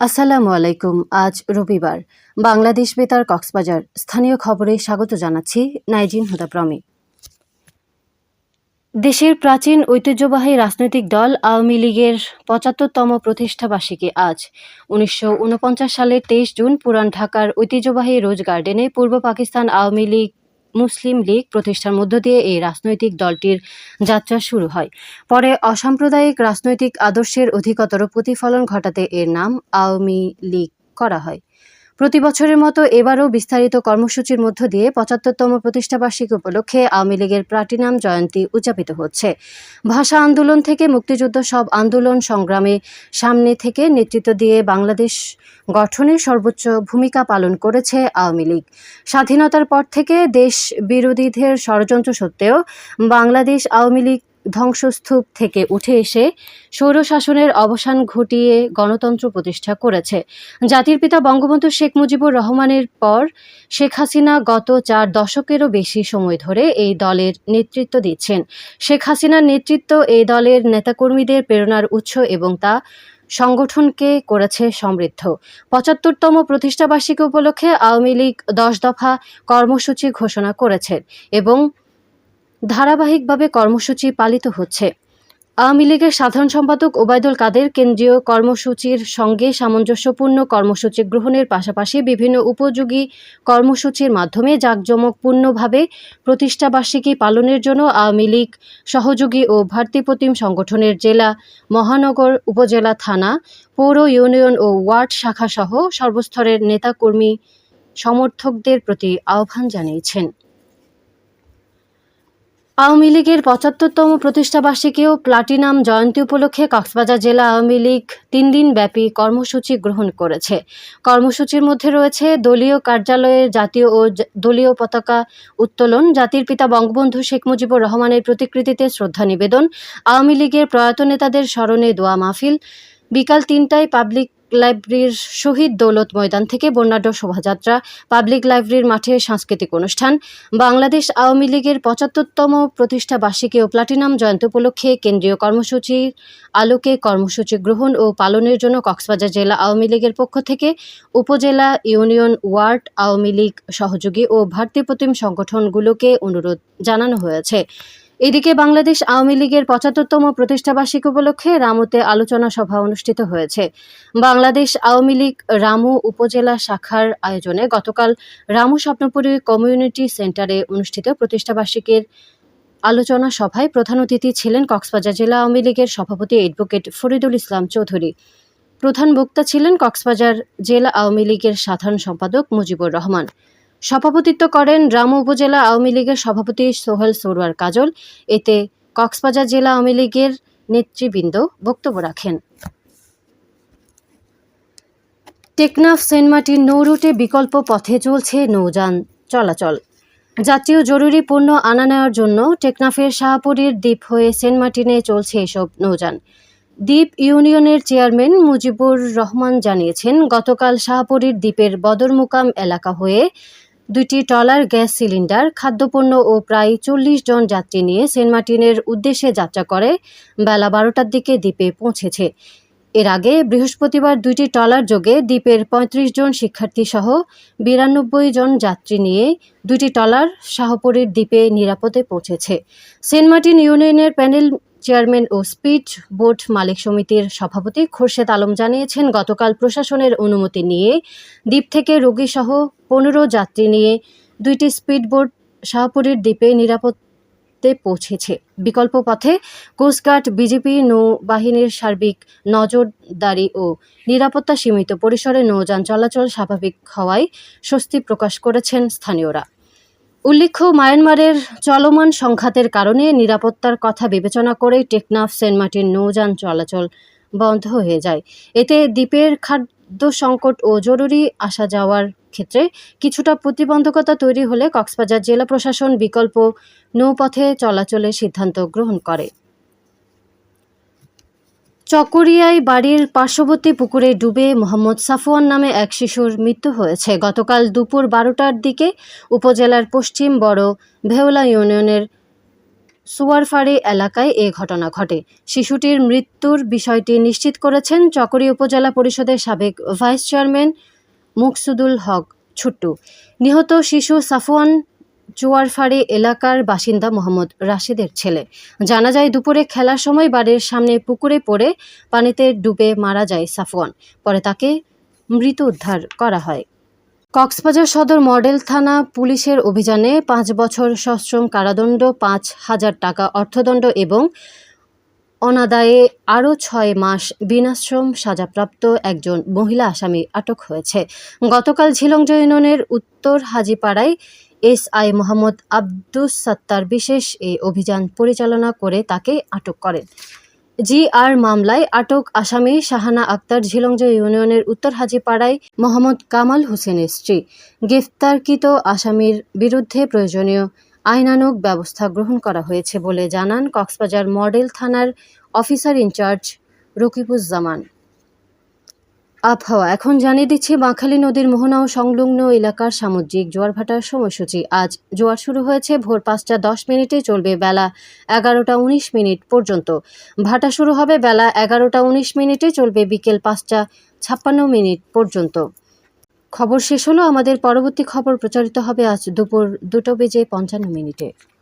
আসসালামু আলাইকুম, আজ রবিবার। বাংলাদেশ বেতার কক্সবাজার স্থানীয় খবরে স্বাগত জানাচ্ছি নাইজিন হুদাপ্রমি। দেশের প্রাচীন ঐতিহ্যবাহী রাজনৈতিক দল আওয়ামী লীগের পঁচাত্তরতম প্রতিষ্ঠাবার্ষিকী আজ। উনিশশো উনপঞ্চাশ সালের তেইশ জুন পুরান ঢাকার ঐতিহ্যবাহী রোজ গার্ডেনে পূর্ব পাকিস্তান আওয়ামী লীগ মুসলিম লীগ প্রতিষ্ঠার মধ্য দিয়ে এই রাজনৈতিক দলটির যাত্রা শুরু হয়। পরে অসাম্প্রদায়িক রাজনৈতিক আদর্শের অধিকতর প্রতিফলন ঘটাতে এর নাম আওয়ামী লীগ করা হয়। প্রতি বছরের মতো এবারও বিস্তারিত কর্মসূচির মধ্য দিয়ে পঁচাত্তরতম প্রতিষ্ঠাবার্ষিকী উপলক্ষে আওয়ামী লীগের প্লাটিনাম জয়ন্তী উদযাপিত হচ্ছে। ভাষা আন্দোলন থেকে মুক্তিযুদ্ধ সব আন্দোলন সংগ্রামে সামনে থেকে নেতৃত্ব দিয়ে বাংলাদেশ গঠনে সর্বোচ্চ ভূমিকা পালন করেছে আওয়ামী লীগ। স্বাধীনতার পর থেকে দেশ বিরোধীদের ষড়যন্ত্র সত্ত্বেও বাংলাদেশ আওয়ামী লীগ ধ্বংসস্তূপ থেকে উঠে এসে স্বৈরশাসনের অবসান ঘটিয়ে গণতন্ত্র প্রতিষ্ঠা করেছে। জাতির পিতা বঙ্গবন্ধু শেখ মুজিবুর রহমানের পর শেখ হাসিনা গত চার দশকেরও বেশি সময় ধরে এই দলের নেতৃত্ব দিচ্ছেন। শেখ হাসিনার নেতৃত্ব এই দলের নেতাকর্মীদের প্রেরণার উৎস এবং তা সংগঠনকে করেছে সমৃদ্ধ। পঁচাত্তরতম প্রতিষ্ঠাবার্ষিকী উপলক্ষে আওয়ামী লীগ দশ দফা কর্মসূচি ঘোষণা করেছে এবং ধারাবাহিকভাবে কর্মসূচি পালিত হচ্ছে। আওয়ামী লীগের সাধারণ সম্পাদক ওবায়দুল কাদের কেন্দ্রীয় কর্মসূচির সঙ্গে সামঞ্জস্যপূর্ণ কর্মসূচি গ্রহণের পাশাপাশি বিভিন্ন উপযোগী কর্মসূচির মাধ্যমে জাঁকজমকপূর্ণভাবে প্রতিষ্ঠাবার্ষিকী পালনের জন্য আওয়ামী লীগ সহযোগী ও ভাতৃপ্রতিম সংগঠনের জেলা, মহানগর, উপজেলা, থানা, পৌর ইউনিয়ন ও ওয়ার্ড শাখাসহ সর্বস্তরের নেতাকর্মী সমর্থকদের প্রতি আহ্বান জানিয়েছেন। আওয়ামী লীগের পঁচাত্তরতম প্রতিষ্ঠাবার্ষিকী ও প্লাটিনাম জয়ন্তী উপলক্ষে কক্সবাজার জেলা আওয়ামী লীগ তিন দিন ব্যাপী কর্মসূচি গ্রহণ করেছে। কর্মসূচির মধ্যে রয়েছে দলীয় কার্যালয়ের জাতীয় ও দলীয় পতাকা উত্তোলন, জাতির পিতা বঙ্গবন্ধু শেখ মুজিবুর রহমানের প্রতিকৃতিতে শ্রদ্ধা নিবেদন, আওয়ামী লীগের প্রয়াত নেতাদের স্মরণে দোয়া মাহফিল, বিকাল তিনটায় পাবলিক লাইব্রেরির শহীদ দৌলত ময়দান থেকে বর্ণাঢ্য শোভাযাত্রা, পাবলিক লাইব্রেরির মাঠে সাংস্কৃতিক অনুষ্ঠান, বাংলাদেশ আওয়ামী লীগের পঁচাত্তরতম প্রতিষ্ঠা বার্ষিকী ও প্লাটিনাম জয়ন্তী উপলক্ষে কেন্দ্রীয় কর্মসূচির আলোকে কর্মসূচি গ্রহণ ও পালনের জন্য কক্সবাজার জেলা আওয়ামী লীগের পক্ষ থেকে উপজেলা ইউনিয়ন ওয়ার্ড আওয়ামী লীগ সহযোগী ও ভাতৃপ্রতিম সংগঠনগুলোকে অনুরোধ জানানো হয়েছে। এদিকে বাংলাদেশ আওয়ামী লীগের পঁচাত্তরতম প্রতিষ্ঠাবার্ষিকী উপলক্ষে রামুতে আলোচনা সভা অনুষ্ঠিত হয়েছে। বাংলাদেশ আওয়ামী লীগ রামু উপজেলা শাখার আয়োজনে গতকাল রামু স্বপ্নপুরী কমিউনিটি সেন্টারে অনুষ্ঠিত প্রতিষ্ঠাবার্ষিকীর আলোচনা সভায় প্রধান অতিথি ছিলেন কক্সবাজার জেলা আওয়ামী লীগের সভাপতি অ্যাডভোকেট ফরিদুল ইসলাম চৌধুরী। প্রধান বক্তা ছিলেন কক্সবাজার জেলা আওয়ামী লীগের সাধারণ সম্পাদক মুজিবুর রহমান। সভাপতিত্ব করেন রামু উপজেলা আওয়ামী লীগের সভাপতি সোহেল সরোয়ার কাজল। এতে কক্সবাজার জেলা আওয়ামী লীগের নেতৃবৃন্দ বক্তব্য রাখেন। টেকনাফ সেন্ট মার্টিন নৌ রুটে বিকল্প পথে চলছে নৌযান চলাচল। জাতীয় জরুরি পণ্য আনা নেওয়ার জন্য টেকনাফের শাহপুরীর দ্বীপ হয়ে সেন্ট মার্টিনে চলছে এসব নৌযান। দ্বীপ ইউনিয়নের চেয়ারম্যান মুজিবুর রহমান জানিয়েছেন, গতকাল শাহপুরীর দ্বীপের বদরমুকাম এলাকা হয়ে দুইটি ট্রলার, গ্যাস সিলিন্ডার, খাদ্যপণ্য ও প্রায় চল্লিশ জন যাত্রী নিয়ে সেন্ট মার্টিনের উদ্দেশ্যে যাত্রা করে। বেলা বারোটার দিকে দ্বীপে পৌঁছেছে। এর আগে বৃহস্পতিবার দুইটি ট্রলার যোগে দ্বীপের পঁয়ত্রিশ জন শিক্ষার্থী সহ বিরানব্বই জন যাত্রী নিয়ে দুইটি ট্রলার শাহপুরীর দ্বীপে নিরাপদে পৌঁছেছে। সেন্ট মার্টিন ইউনিয়নের প্যানেল চেয়ারম্যান ও স্পিড বোট মালিক সমিতির সভাপতি খোরশেদ আলম জানিয়েছেন, গতকাল প্রশাসনের অনুমতি নিয়ে দ্বীপ থেকে রোগীসহ পনেরো যাত্রী নিয়ে দুইটি স্পিড বোট শাহপুরীর দ্বীপে নিরাপদে পৌঁছেছে। বিকল্প পথে কোস্টগার্ড বিজেপি নৌবাহিনীর সার্বিক নজরদারি ও নিরাপত্তা সীমিত পরিসরে নৌযান চলাচল স্বাভাবিক হওয়ায় স্বস্তি প্রকাশ করেছেন স্থানীয়রা। উল্লেখ্য, মায়ানমারের চলমান সংঘাতের কারণে নিরাপত্তার কথা বিবেচনা করে টেকনাফ, সেন্ট মার্টিন নৌযান চলাচল বন্ধ হয়ে যায়। এতে দ্বীপের খাদ্য সংকট ও জরুরি আসা যাওয়ার ক্ষেত্রে কিছুটা প্রতিবন্ধকতা তৈরি হলে কক্সবাজার জেলা প্রশাসন বিকল্প নৌপথে চলাচলের সিদ্ধান্ত গ্রহণ করে। চকরিয়ায় বাড়ির পার্শ্ববর্তী পুকুরে ডুবে মোহাম্মদ সাফওয়ান নামে এক শিশুর মৃত্যু হয়েছে। গতকাল দুপুর বারোটার দিকে উপজেলার পশ্চিম বড় ভেওলা ইউনিয়নের সুয়ারফাড়ি এলাকায় এ ঘটনা ঘটে। শিশুটির মৃত্যুর বিষয়টি নিশ্চিত করেছেন চকরি উপজেলা পরিষদের সাবেক ভাইস চেয়ারম্যান মুকসুদুল হক ছুট্টু। নিহত শিশু সাফওয়ান চুয়ারফাড়ি এলাকার বাসিন্দা মোহাম্মদ রাশিদের ছেলে। জানা যায়, দুপুরে খেলার সময় বাড়ির সামনে পুকুরে পড়ে পানিতে ডুবে মারা যায় সাফওয়ান। পরে তাকে মৃত উদ্ধার করা হয়। কক্সবাজার সদর মডেল থানা পুলিশের অভিযানে পাঁচ বছর সশ্রম কারাদণ্ড, পাঁচ হাজার টাকা অর্থদণ্ড এবং অনাদায়ে আরও ছয় মাস বিনাশ্রম সাজাপ্রাপ্ত একজন মহিলা আসামি আটক হয়েছে। গতকাল ঝিলংজ ইউনিয়নের উত্তর হাজিপাড়ায় এস আই মোহাম্মদ আব্দুস সাত্তার বিশেষ এই অভিযান পরিচালনা করে তাকে আটক করেন। জি আর মামলায় আটক আসামি শাহানা আক্তার ঝিলংজ ইউনিয়নের উত্তর হাজিপাড়ায় মোহাম্মদ কামাল হোসেনের স্ত্রী। গ্রেফতারকৃত আসামির বিরুদ্ধে প্রয়োজনীয় আইনানুগ ব্যবস্থা গ্রহণ করা হয়েছে বলে জানান কক্সবাজার মডেল থানার অফিসার ইনচার্জ রকিবুজ্জামান। আবহাওয়া, এখন জানিয়ে দিচ্ছি, বাঁখালী নদীর মোহনা ও সংলগ্ন এলাকার সামুদ্রিক জোয়ার ভাটার সময়সূচি। আজ জোয়ার শুরু হয়েছে ভোর পাঁচটা দশ মিনিটে, চলবে বেলা এগারোটা উনিশ মিনিট পর্যন্ত। ভাটা শুরু হবে বেলা এগারোটা উনিশ মিনিটে, চলবে বিকেল পাঁচটা ছাপ্পান্ন মিনিট পর্যন্ত। খবর শেষ হলো আমাদের পরবর্তী খবর প্রচারিত হবে আজ দুপুর দুটো বেজে পঞ্চান্ন মিনিটে।